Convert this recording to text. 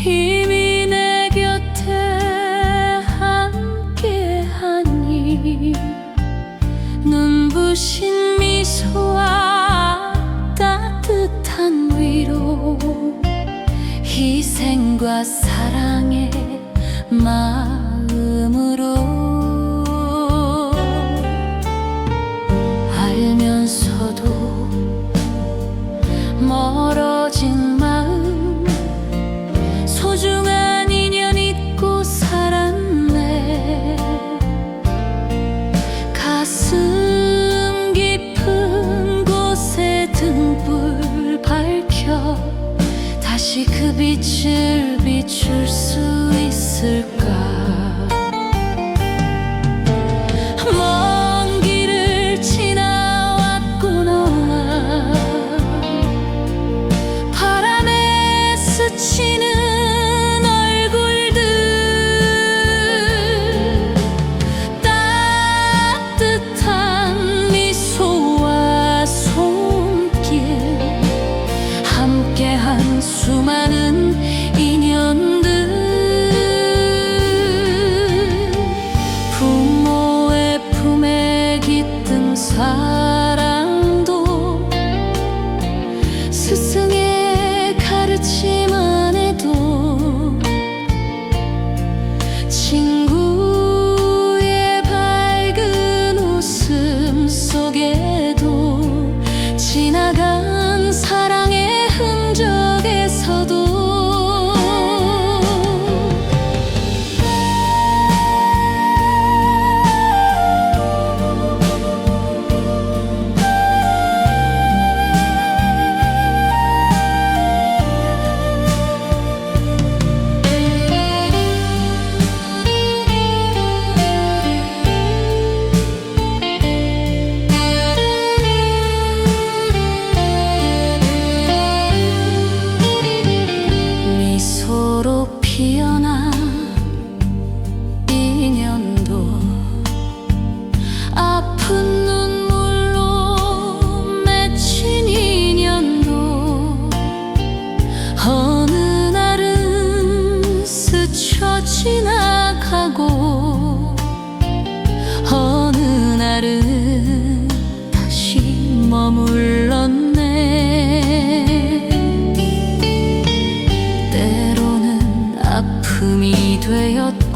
힘이 내 곁에 함께하니. 눈부신 미소와 따뜻한 위로 희생과 사랑의 마음으로 알면서도 멀어진 다시 그 빛을 비출 수 있을까? 最有。